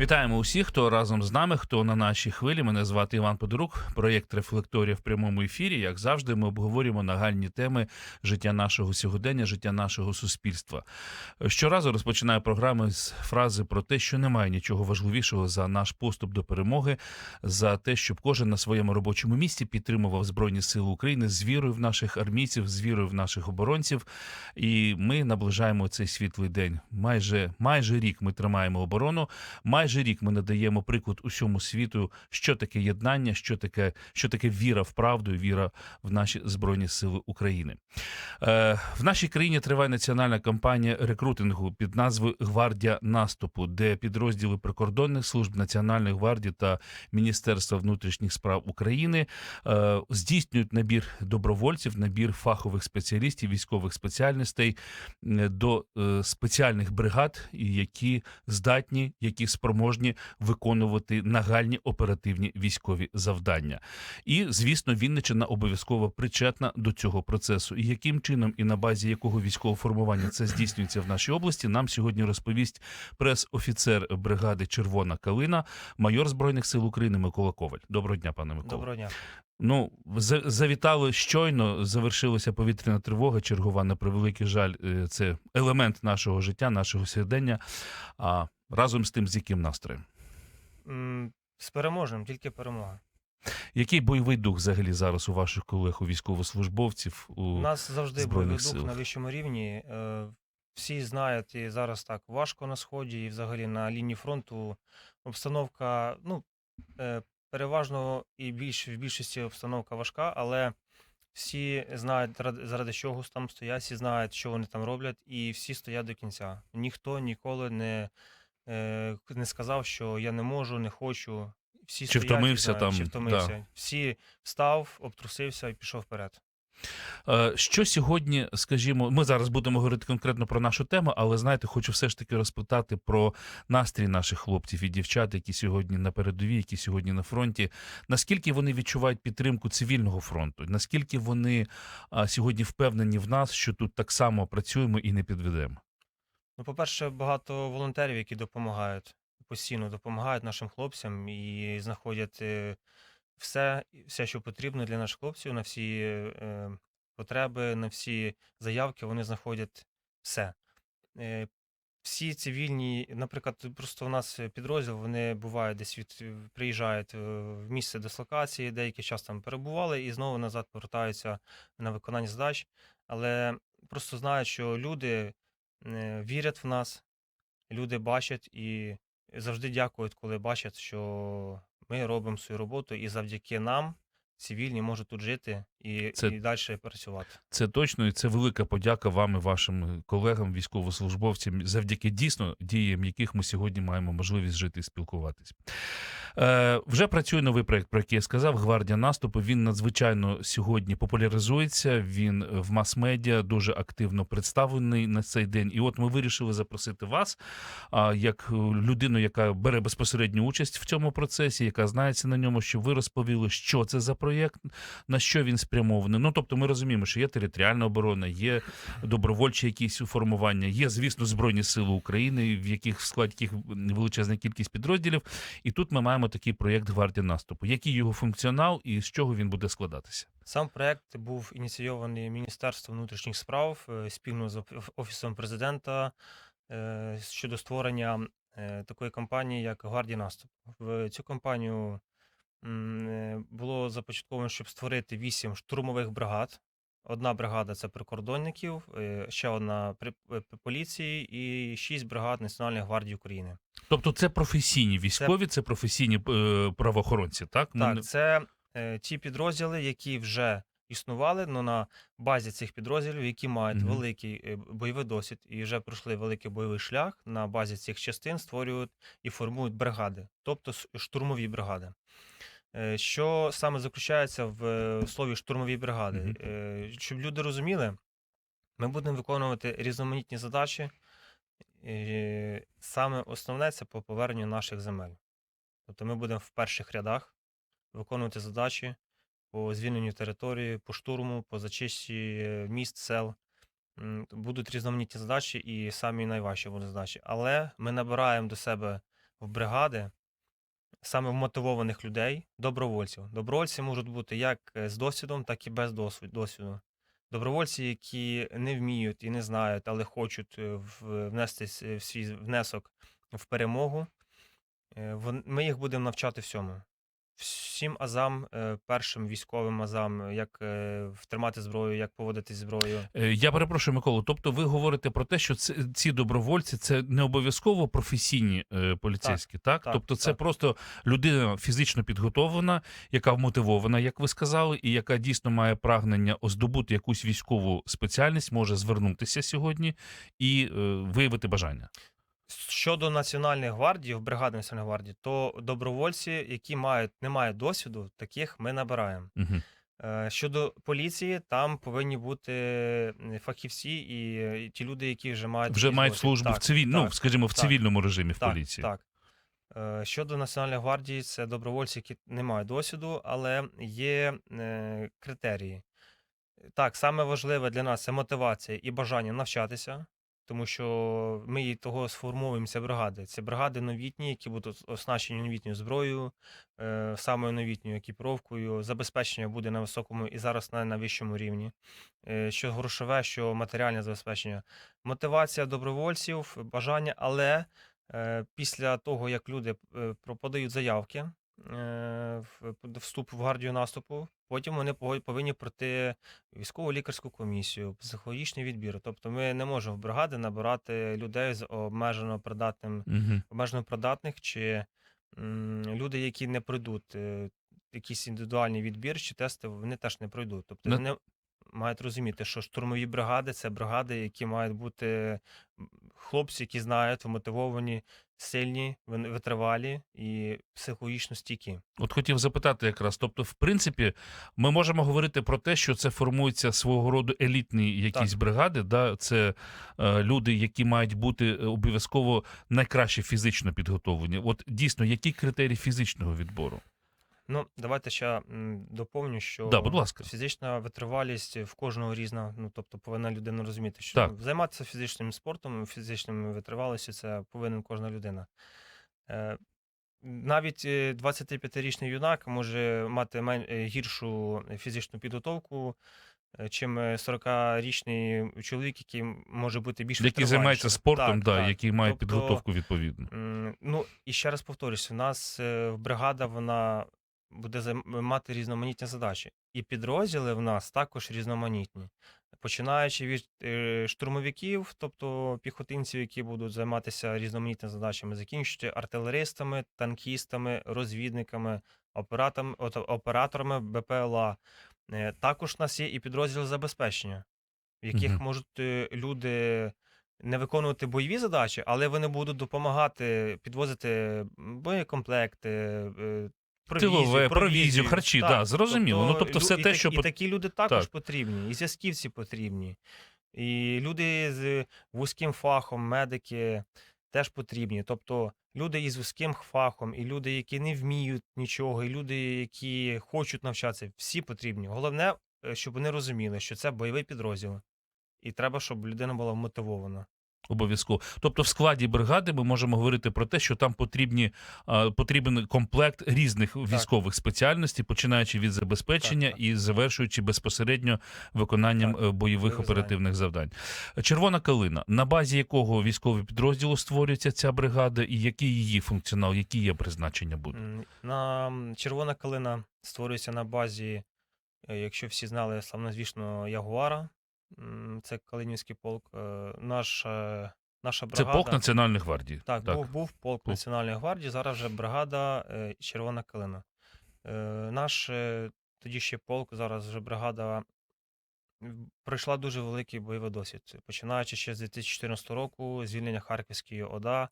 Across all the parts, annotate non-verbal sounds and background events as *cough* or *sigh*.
Вітаємо усіх, хто разом з нами, хто на нашій хвилі. Мене звати Іван Подорук. Проєкт Рефлекторія в прямому ефірі. Як завжди, ми обговорюємо нагальні теми життя нашого сьогодення, життя нашого суспільства. Щоразу розпочинаю програми з фрази про те, що немає нічого важливішого за наш поступ до перемоги, за те, щоб кожен на своєму робочому місці підтримував Збройні Сили України з вірою в наших армійців, з вірою в наших оборонців. І ми наближаємо цей світлий день. Майже майже рік ми тримаємо оборону. Майже рік ми надаємо приклад усьому світу, що таке єднання, що таке, що таке віра в правду, віра в наші збройні сили України. Е, в нашій країні триває національна кампанія рекрутингу під назвою Гвардія наступу, де підрозділи прикордонних служб Національної гвардії та Міністерства внутрішніх справ України е, здійснюють набір добровольців, набір фахових спеціалістів, військових спеціальностей е, до е, спеціальних бригад, які здатні, які спроможні виконувати нагальні оперативні військові завдання. І звісно, Вінниччина обов'язково причетна до цього процесу. І яким чином і на базі якого військового формування це здійснюється в нашій області, нам сьогодні розповість прес-офіцер бригади Червона Калина, майор збройних сил України Микола Коваль. Доброго дня, пане Микола. Доброго дня. Ну, завітали щойно, завершилася повітряна тривога. Чергова на превеликий жаль, е, це елемент нашого життя, нашого сьогодення. А разом з тим, з яким настроєм? З переможним, тільки перемога. Який бойовий дух взагалі зараз у ваших колег, у військовослужбовців? У... У нас завжди Збройних бойовий дух на вищому рівні. Е, Всі знають, і зараз так важко на сході, і взагалі на лінії фронту обстановка, ну, е, переважно і більш в більшості обстановка важка, але всі знають, заради чого там стоять, всі знають, що вони там роблять, і всі стоять до кінця. Ніхто ніколи не, не сказав, що я не можу, не хочу. Всі Чи стоять втомився знають, там, чи да. Всі встав, обтрусився і пішов вперед. Е, Що сьогодні, скажімо, ми зараз будемо говорити конкретно про нашу тему, але знаєте, хочу все ж таки розпитати про настрій наших хлопців і дівчат, які сьогодні на передовій, які сьогодні на фронті. Наскільки вони відчувають підтримку цивільного фронту? Наскільки вони сьогодні впевнені в нас, що тут так само працюємо і не підведемо? Ну, по-перше, багато волонтерів, які допомагають постійно допомагають нашим хлопцям і знаходять е, все, все, що потрібно для наших хлопців, на всі е, потреби, на всі заявки, вони знаходять все. Е, всі цивільні, наприклад, просто у нас підрозділ, вони бувають десь від приїжджають е, в місце дислокації, деякий час там перебували і знову назад повертаються на виконання задач. Але просто знають, що люди вірять в нас, люди бачать і завжди дякують, коли бачать, що ми робимо свою роботу, і завдяки нам цивільні можуть тут жити і, Це- і далі працювати. Це точно і це велика подяка вам і вашим колегам, військовослужбовцям, завдяки дійсно діям, яких ми сьогодні маємо можливість жити і спілкуватись. Е, вже працює новий проект, про який я сказав. Гвардія наступу. Він надзвичайно сьогодні популяризується. Він в мас-медіа дуже активно представлений на цей день. І от ми вирішили запросити вас, а, як е, людину, яка бере безпосередню участь в цьому процесі, яка знається на ньому, щоб ви розповіли, що це за проєкт, на що він спрямований. Ну тобто, ми розуміємо, що є територіальна оборона, є добровольчі якісь формування, є, звісно, збройні сили України, в яких в складі яких величезна кількість підрозділів. І тут ми маємо такий проєкт гвардія наступу. Який його функціонал і з чого він буде складатися? Сам проект був ініційований Міністерством внутрішніх справ е, спільно з Офісом президента е, щодо створення е, такої кампанії, як Гвардія наступ. В цю е, було започатковано, щоб створити вісім штурмових бригад. Одна бригада це прикордонників, е, ще одна при е, поліції і шість бригад Національної гвардії України. Тобто, це професійні військові, це професійні е, правоохоронці, так? Так, це е, ті підрозділи, які вже існували, але на базі цих підрозділів, які мають Мгм. великий е, бойовий досвід і вже пройшли великий бойовий шлях, на базі цих частин створюють і формують бригади, тобто штурмові бригади. Е, Що саме заключається в е, слові штурмові бригади? Е, Щоб люди розуміли, ми будемо виконувати різноманітні задачі. Е, Саме основне це по поверненню наших земель. Тобто ми будемо в перших рядах виконувати задачі по звільненню території, по штурму, по зачисті е, міст, сел. Будуть різноманітні задачі, і самі найважчі будуть задачі. Але ми набираємо до себе в бригади саме вмотивованих людей, добровольців. Добровольці можуть бути як е, з досвідом, так і без досвіду. Добровольці, які не вміють і не знають, але хочуть е, внести свій внесок в перемогу. Ми їх будемо навчати всьому. Всім азам, е, першим військовим азам, як е, втримати зброю, як поводити зі зброєю. Е, Я перепрошую, Миколу. Тобто, ви говорите про те, що це, ці добровольці це не обов'язково професійні поліцейські, так? так, Тобто, це так. просто людина фізично підготовлена, яка вмотивована, як ви сказали, і яка дійсно має прагнення оздобути якусь військову спеціальність, може звернутися сьогодні і виявити бажання. Щодо Національної гвардії, в бригаді Національної гвардії, то добровольці, які мають, не мають досвіду, таких ми набираємо. Угу. Щодо поліції, там повинні бути фахівці і, і ті люди, які вже мають Вже мають досвід. службу в Так, ну, скажімо, в так, цивільному режимі в так, поліції. Так. Е, Щодо Національної гвардії, це добровольці, які не мають досвіду, але є е, критерії. Так, саме важливе для нас це мотивація і бажання навчатися, тому що ми і того сформуємо ці бригади. Це бригади новітні, які будуть оснащені новітньою зброєю, е, самою новітньою екіпіровкою. Забезпечення буде на високому і зараз на найвищому рівні. Е, Що грошове, що матеріальне забезпечення. Мотивація добровольців, бажання, але е, після того, як люди подають заявки вступ в гвардію наступу, потім вони повинні пройти військово лікарську комісію, психологічний відбір. Тобто ми не можемо в бригади набирати людей з обмежено придатним Угу. обмежено придатних чи м, люди, які не пройдуть е, якийсь індивідуальний відбір чи тести, вони теж не пройдуть. Тобто Ну- вони мають розуміти, що штурмові бригади це бригади, які мають бути хлопці, які знають, вмотивовані, сильні, витривалі і психологічно стійкі. От хотів запитати якраз. Тобто, в принципі, ми можемо говорити про те, що це формується свого роду елітні якісь Так. бригади. Да? Це е, люди, які мають бути е, обов'язково найкраще фізично підготовлені. От дійсно, які критерії фізичного відбору? Ну, давайте ще м, доповню, що Да, будь ласка. фізична витривалість в кожного різна. Ну, тобто повинна людина розуміти, що Так. займатися фізичним спортом, фізичною витривалістю це повинна кожна людина. Е, навіть е, 25-річний юнак може мати мен- е, гіршу фізичну підготовку, е, чим е, 40-річний чоловік, який може бути більш займаються витривалішим. спортом, Так, да, так. які мають Тобто, підготовку відповідну. М, Ну і ще раз повторюсь, у нас е, бригада вона буде мати різноманітні задачі, і підрозділи в нас також різноманітні. Починаючи від е, штурмовиків, тобто піхотинців, які будуть займатися різноманітними задачами, закінчуючи артилеристами, танкістами, розвідниками, операторами, БПЛА. Е, Також у нас є і підрозділи забезпечення, в яких Мгм. можуть е, люди не виконувати бойові задачі, але вони будуть допомагати підвозити боєкомплекти, провізію, Тилове, провізію, харчі, да, зрозуміло. Ну, тобто все і те, що і такі люди також Так. потрібні, і зв'язківці потрібні, і люди з вузьким фахом, медики теж потрібні. Тобто люди із вузьким фахом, і люди, які не вміють нічого, і люди, які хочуть навчатися, всі потрібні. Головне, е, щоб вони розуміли, що це бойовий підрозділ, і треба, щоб людина була мотивована. Обов'язково. Тобто, в складі бригади ми можемо говорити про те, що там потрібні, потрібен комплект різних військових спеціальностей, починаючи від забезпечення Так, так. і завершуючи безпосередньо виконанням Так, е, бойових оперативних завдань. Червона калина, на базі якого військового підрозділу створюється ця бригада, і який її функціонал, які є призначення будуть? На червона калина створюється на базі, е, якщо всі знали, славнозвісно Ягуара. Це Калинівський полк. Наш, е, наша Це бригада. полк Національної гвардії. Так, Був, був полк Був. Національної гвардії, зараз вже бригада е, Червона калина. Е, Наш тоді ще полк, зараз вже бригада пройшла дуже великий бойовий досвід. Починаючи ще з 2014 року, звільнення Харківської ОДА,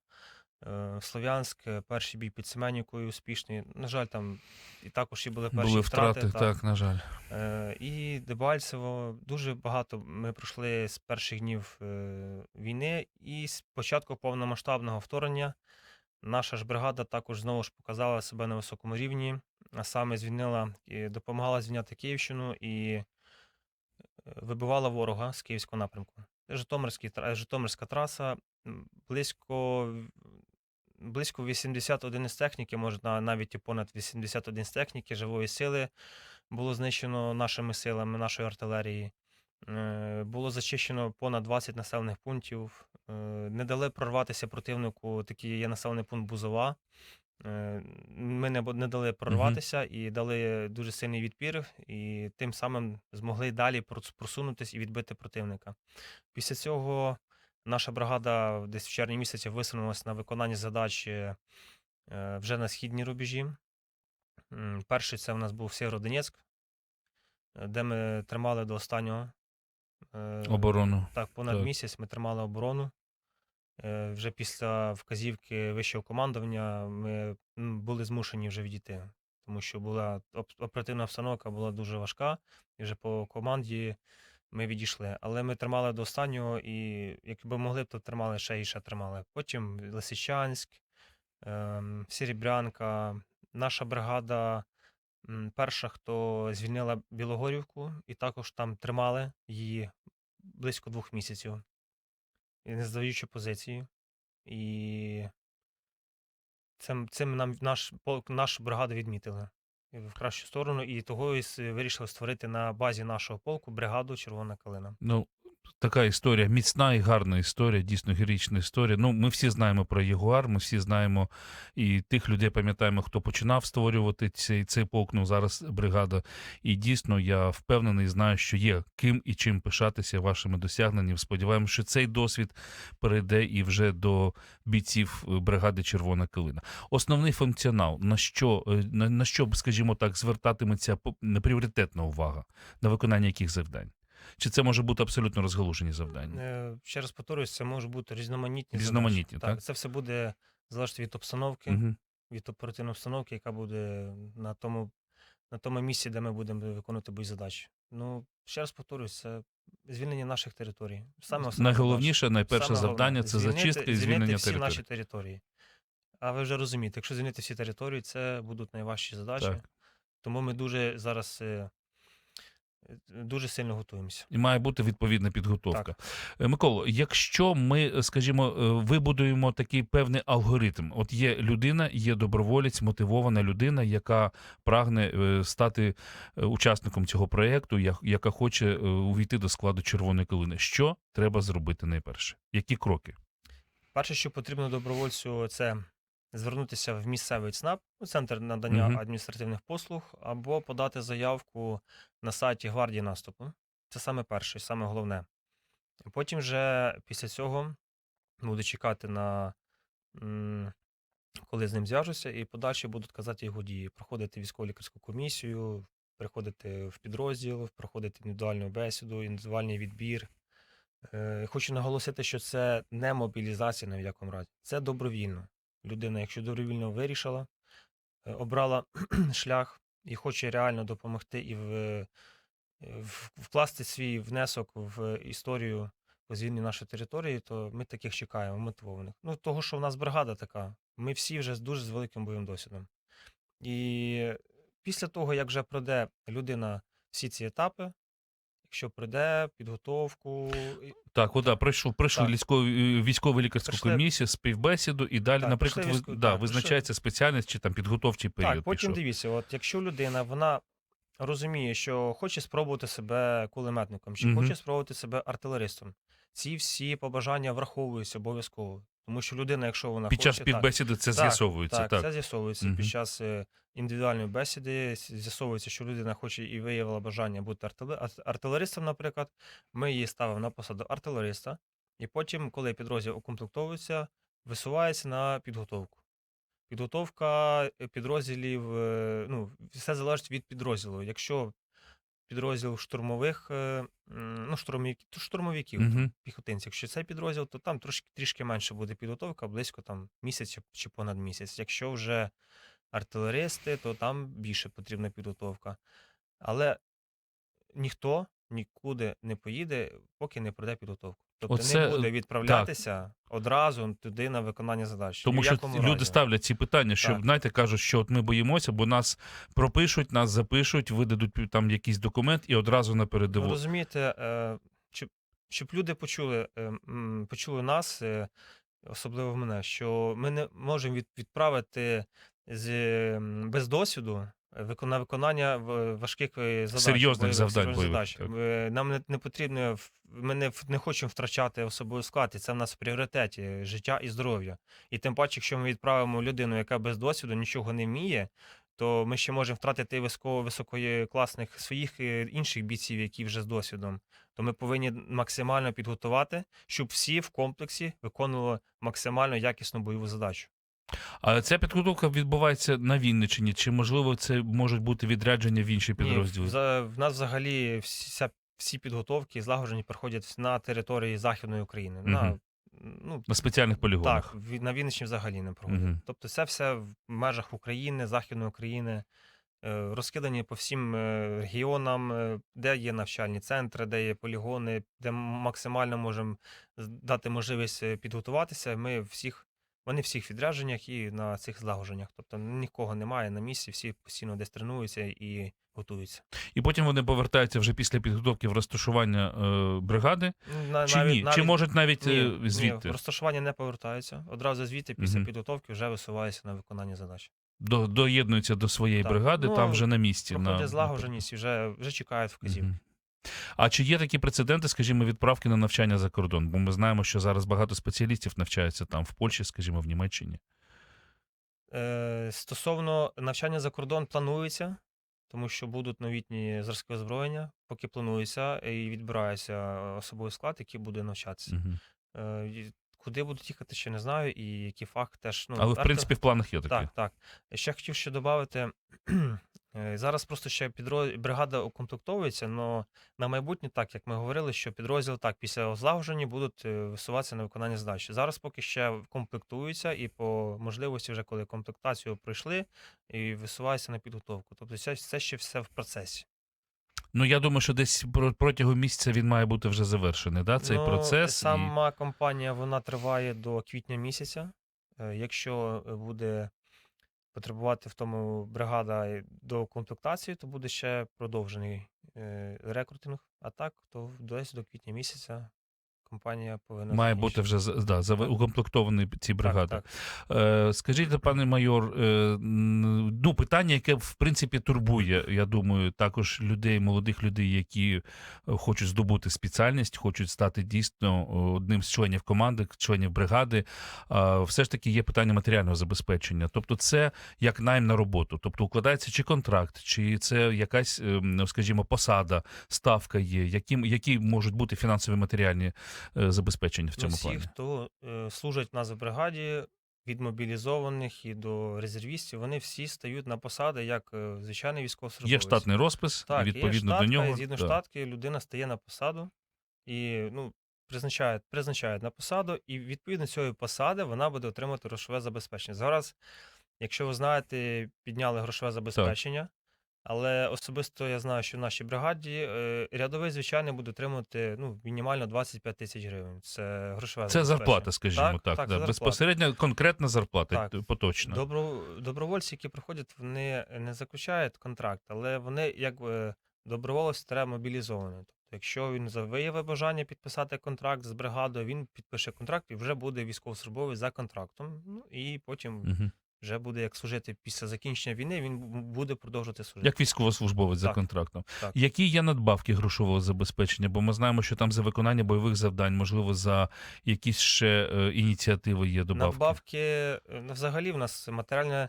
Слов'янськ, е, перший бій під Семенівкою успішний. На жаль, там і також і були перші Були втрати, втрати. так, на жаль. Е, І Дебальцево дуже багато ми пройшли з перших днів е, війни, і з початку повномасштабного вторгнення Наша ж бригада також знову ж показала себе на високому рівні, а саме звільнила і допомагала звільняти Київщину і вибивала ворога з київського напрямку. Це Житомирський, Житомирська траса, близько, близько 80 одиниць техніки, можна навіть і понад 80 одиниць техніки живої сили було знищено нашими силами, нашої артилерії. Е, Було зачищено понад 20 населених пунктів. Е, Не дали прорватися противнику. Такий є населений пункт Бузова. Е, Ми не, дали прорватися і дали дуже сильний відпір, і тим самим змогли далі прос- просунутись і відбити противника. Після цього наша бригада десь в червні місяці висунулася на виконання задач е, вже на східній рубежі. Перший це в нас був Сєвєродонецьк, е, де ми тримали до останнього. е, Оборону. Так, понад Так. місяць ми тримали оборону. Е, Вже після вказівки вищого командування ми були змушені вже відійти, тому що була оперативна обстановка була дуже важка, і вже по команді ми відійшли. Але ми тримали до останнього, і якби могли то тримали ще і ще тримали. Потім Лисичанськ, ем, Серебрянка, наша бригада перша, хто звільнила Білогорівку, і також там тримали її близько двох місяців, не здаючи позиції. І цим, цим нам наш, полк- нашу бригаду відмітили в кращу сторону, і того і вирішили створити на базі нашого полку бригаду Червона калина. Ну, така історія, міцна і гарна історія, дійсно героїчна історія. Ну, ми всі знаємо про Ягуар, ми всі знаємо і тих людей пам'ятаємо, хто починав створювати цей, цей полк, ну зараз бригада. І дійсно я впевнений, знаю, що є ким і чим пишатися вашими досягненнями. Сподіваємося, що цей досвід перейде і вже до бійців е, бригади Червона калина. Основний функціонал, на що, е, на, на що, скажімо так, звертатиметься пріоритетна увага, на виконання яких завдань? Чи це може бути абсолютно розгалужені завдання? Е, Ще раз повторюсь, це можуть бути різноманітні. Різноманітні, задачі. так? Це все буде залежати від обстановки, Угу. від оперативної обстановки, яка буде на тому, на тому місці, де ми будемо виконувати бої задачі. Ну, ще раз повторюсь, це звільнення наших територій. Саме Найголовніше, найперше Саме завдання це звільнити- зачистка і звільнити звільнення всі території. наші території. А ви вже розумієте, якщо звільнити всі території, це будуть найважчі задачі. Так. Тому ми дуже зараз е, дуже сильно готуємося. І має бути відповідна підготовка. Е, Миколо, якщо ми, е, скажімо, е, вибудуємо такий певний алгоритм, от є людина, є доброволець, мотивована людина, яка прагне стати учасником цього проєкту, яка хоче увійти до складу червоної калини. Що треба зробити найперше? Які кроки? Перше, що потрібно добровольцю, це звернутися в місцевий ЦНАП, ну, центр надання Мгм. адміністративних послуг, або подати заявку на сайті гвардії наступу. Це саме перше, і саме головне. Потім вже після цього буду чекати на коли з ним зв'яжуся, і подальше будуть казати його дії, проходити військово-лікарську комісію, приходити в підрозділ, проходити індивідуальну бесіду, індивідуальний відбір. Е, Хочу наголосити, що це не мобілізація ні в якому разі. Це добровільно. Людина, якщо добровільно вирішила, е, обрала *clears throat* шлях і хоче реально допомогти і в, е, в- вкласти свій внесок в історію по звільненню нашої території, то ми таких чекаємо, мотивованих. Ну, того, що в нас бригада така, ми всі вже дуже з великим бойовим досвідом. І після того, як вже пройде людина всі ці етапи, якщо пройде підготовку, Так, от, да, пройшов, пройшли військову, лікарську Пройшли- комісію, співбесіду, і далі, Так, наприклад, пройшли ви, військову- да, так, визначається спеціальність чи там підготовчий період. Так, потім пішов. дивіться, от якщо людина вона розуміє, що хоче спробувати себе кулеметником, чи Мгм. хоче спробувати себе артилеристом, ці всі побажання враховуються обов'язково. Тому що людина, якщо вона Під час хоче, так, співбесіди це з'ясовується. так, Так, це з'ясовується Мгм. під час е, індивідуальної бесіди. З'ясовується, що людина хоче і виявила бажання бути артилеристом, наприклад. Ми її ставимо на посаду артилериста, і потім, коли підрозділ укомплектовується, висувається на підготовку. Підготовка е, підрозділів, е, ну, все залежить від підрозділу. Якщо підрозділ штурмових, е, ну, штурмовиків, штурмовиків штурмовиків, Мгм. піхотинців. Якщо це підрозділ, то там трошки трішки менше буде підготовка, близько там місяць чи- чи понад місяць. Якщо вже артилеристи, то там більше потрібна підготовка. Але ніхто нікуди не поїде, поки не пройде підготовку. Тобто Оце, не е, буде відправлятися одразу туди на виконання задач. Тому що люди разі. ставлять ці питання, що Так. знаєте, кажуть, що от ми боїмося, бо нас пропишуть, нас запишуть, видадуть там якийсь документ і одразу на Ви передову. розумієте, е, щоб, щоб люди почули, е, почули нас, особливо мене, що ми не можемо відправити з, без досвіду на виконання важких е, задач. Серйозних завдань бойових, задач. Е, Нам не, не потрібно, ми не, не хочемо втрачати особовий склад, і це в нас в пріоритеті життя і здоров'я. І тим паче, якщо ми відправимо людину, яка без досвіду нічого не вміє, то ми ще можемо втратити високо, високої класних своїх е, інших бійців, які вже з досвідом. То ми повинні максимально підготувати, щоб всі в комплексі виконували максимально якісну бойову задачу. А ця підготовка відбувається на Вінниччині. Чи можливо це можуть бути відрядження в інші підрозділи? за- в нас взагалі вся, всі підготовки злагоджені проходять на території Західної України. На, Мгм. ну, На спеціальних полігонах. так, ві- на Вінниччині взагалі не проходять. Мгм. Тобто це все в межах України, Західної України, е, розкидані по всім е, регіонам, е, де є навчальні центри, де є полігони, де максимально можемо з- дати можливість е, підготуватися. Ми всіх, вони всіх відрядженнях і на цих злагодженнях. Тобто нікого немає на місці, всі постійно десь тренуються і готуються. І потім вони повертаються вже після підготовки в розташування е, бригади. Ну, на- Чи ні? Чи можуть навіть ні, е, ні, в розташування не повертаються. Одразу звідти після Мгм. підготовки вже висуваються на виконання задач. До, доєднуються до своєї Так. бригади, Ну, там вже на місці. Проходять на, злагодженість і вже, вже чекають вказівки. Мгм. А чи є такі прецеденти, скажімо, відправки на навчання за кордон? Бо ми знаємо, що зараз багато спеціалістів навчаються там в Польщі, скажімо, в Німеччині. Е, стосовно навчання за кордон планується, тому що будуть новітні зразки озброєння, поки планується і відбирається особовий склад, який буде навчатися. Угу. Е, куди будуть їхати, ще не знаю, і який фах теж. Ну, Але в принципі в планах є таке. Так, так. Ще хотів ще додати. *clears throat* Зараз просто ще підроз... бригада укомплектовується, але на майбутнє, так як ми говорили, що підрозділ так після злагодження будуть е, висуватися на виконання задач. Зараз поки ще комплектуються, і по можливості, вже коли комплектацію пройшли, і висуваються на підготовку. Тобто це, це ще все в процесі. Ну я думаю, що десь про- протягом місяця він має бути вже завершений. Да? Цей Ну, процес. І... Сама кампанія вона триває до квітня місяця. Е, Якщо е, буде потребувати в тому бригада до комплектації, то буде ще продовжений е, рекрутинг. А так, то десь до квітня місяця компанія повинна Має бути вже да, укомплектовані ці бригади. Так, так. Е, скажіть, пане майор, е, ну, питання, яке в принципі турбує, я думаю, також людей, молодих людей, які е, хочуть здобути спеціальність, хочуть стати дійсно одним з членів команди, членів бригади. е, Все ж таки є питання матеріального забезпечення. Тобто, це як найм на роботу. Тобто, укладається чи контракт, чи це якась, е, ну, скажімо, посада, ставка є, які, які можуть бути фінансові матеріальні е, забезпечення в цьому всі, плані. хто е, служить в нас в бригаді, від мобілізованих і до резервістів, вони всі стають на посади як е, звичайний військовослужбовець. Є штатний розпис, Так, і відповідно є штатка, до нього. і згідно штатки людина стає на посаду і ну, призначають, призначають на посаду, і відповідно цієї посади вона буде отримати грошове забезпечення. Зараз, якщо ви знаєте, підняли грошове забезпечення. Але особисто я знаю, що в нашій бригаді е, рядовий, звичайно, буде отримувати ну, мінімально 25 тисяч гривень. Це грошове Це зарплата, скажімо так. так, да. це зарплата. Безпосередньо конкретна зарплата, Так. поточна. Добро, добровольці, які приходять, вони не заключають контракт, але вони як доброволець треба мобілізований. Тобто, якщо він виявить бажання підписати контракт з бригадою, він підпише контракт і вже буде військовослужбовець за контрактом. Ну і потім Угу. Вже буде як служити після закінчення війни, він буде продовжувати служити. Як військовослужбовець за контрактом. Так. Які є надбавки грошового забезпечення? Бо ми знаємо, що там за виконання бойових завдань, можливо, за якісь ще е, ініціативи є добавки. Надбавки е, взагалі в нас матеріальна,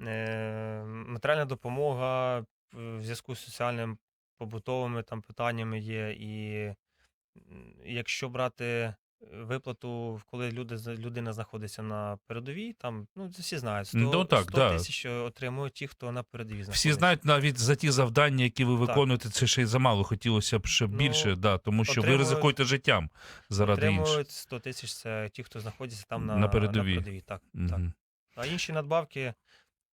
е, матеріальна допомога е, в зв'язку з соціальним побутовими там питаннями є. І якщо брати виплату, коли люди, людина знаходиться на передовій, там ну всі знають, 100, Ну, так, 100 да. тисяч отримують ті, хто на передовій знаходиться. Всі знають навіть за ті завдання, які ви Так. виконуєте, це ще й замало. Хотілося б ще Ну, більше, да, тому що ви ризикуєте життям заради інших. Отримують 100 тисяч це ті, хто знаходиться там на, На передовій. так, так. А інші надбавки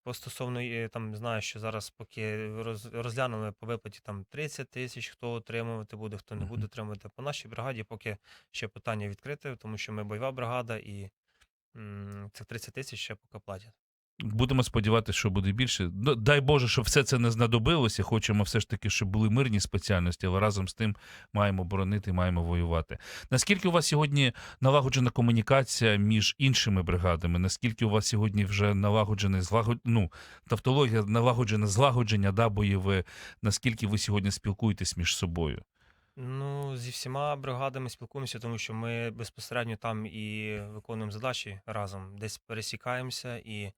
по стосовно е, там знаю, що зараз поки роз, розглянули по виплаті там 30 тисяч, хто отримувати буде, хто не буде отримувати. По нашій бригаді поки ще питання відкрите, тому що ми бойова бригада і м, цих 30 тисяч ще поки платять. Будемо сподіватися, що буде більше. Ну, Дай Боже, щоб все це не знадобилося. Хочемо все ж таки, щоб були мирні спеціальності, але разом з тим маємо боронити, маємо воювати. Наскільки у вас сьогодні налагоджена комунікація між іншими бригадами? Наскільки у вас сьогодні вже налагоджене злагод... ну, тавтологія, налагоджене злагодження да, бойове? Наскільки ви сьогодні спілкуєтесь між собою? Ну, зі всіма бригадами спілкуємося, тому що ми безпосередньо там і виконуємо задачі разом, десь пересікаємося, і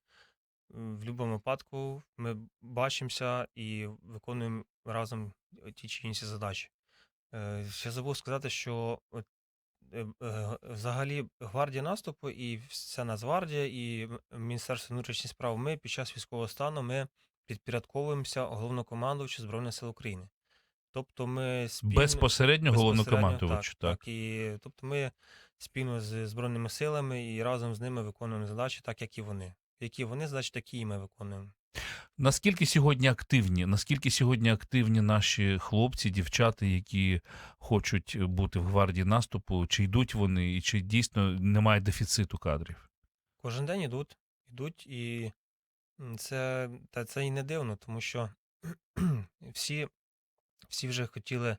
в будь-якому випадку ми бачимося і виконуємо разом ті чи інші задачі. Е, Ще забув сказати, що е, е, взагалі гвардія наступу і вся Нацгвардія, і Міністерство внутрішніх справ, ми під час військового стану ми підпорядковуємося головнокомандувачу Збройних сил України. Тобто ми спільно, Безпосередньо головнокомандувачу, так. так. І, тобто ми спільно з Збройними силами і разом з ними виконуємо задачі, так як і вони. Які вони задачі, такі і ми виконуємо. Наскільки сьогодні активні? Наскільки сьогодні активні наші хлопці, дівчата, які хочуть бути в гвардії наступу? Чи йдуть вони, і чи дійсно немає дефіциту кадрів? Кожен день ідуть, ідуть, і це, та це і не дивно, тому що *clears throat* всі, всі вже хотіли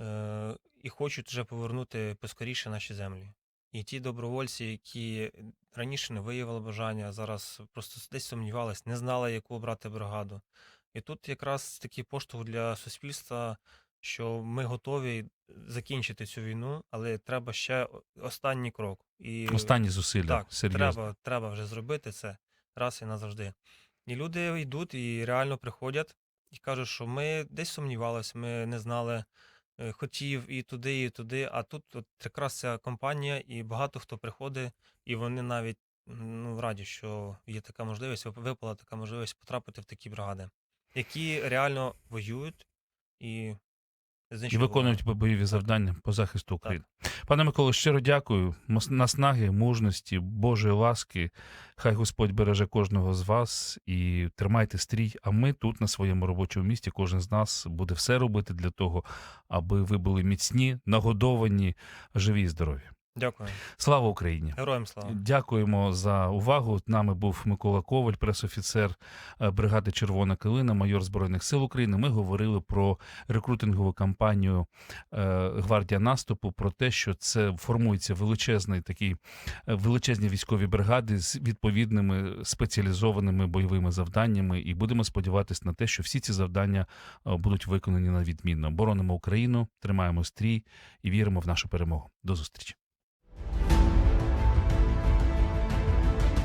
е, і хочуть вже повернути поскоріше наші землі. І ті добровольці, які раніше не виявили бажання, зараз просто десь сумнівались, не знали, яку обрати бригаду. І тут якраз такий поштовх для суспільства, що ми готові закінчити цю війну, але треба ще останній крок. І Останні зусилля, так, серйозно. треба, треба вже зробити це раз і назавжди. І люди йдуть і реально приходять і кажуть, що ми десь сумнівалися, ми не знали, хотів і туди, і туди. А тут от якраз ця компанія, і багато хто приходить, і вони навіть ну, раді, що є така можливість, випала така можливість потрапити в такі бригади, які реально воюють і І виконують бойові завдання по захисту України. Пане Миколо, щиро дякую. Наснаги, мужності, Божої ласки. Хай Господь береже кожного з вас і тримайте стрій. А ми тут, на своєму робочому місці, кожен з нас буде все робити для того, аби ви були міцні, нагодовані, живі і здорові. Дякую. Слава Україні! Героям слава. Дякуємо за увагу. Нами був Микола Коваль, пресофіцер е, бригади Червона Калина, майор Збройних сил України. Ми говорили про рекрутингову кампанію е, Гвардія наступу, про те, що це формується величезний такий е, величезні військові бригади з відповідними спеціалізованими бойовими завданнями. І будемо сподіватися на те, що всі ці завдання будуть виконані на відмінно. Боронимо Україну, тримаємо стрій і віримо в нашу перемогу. До зустрічі.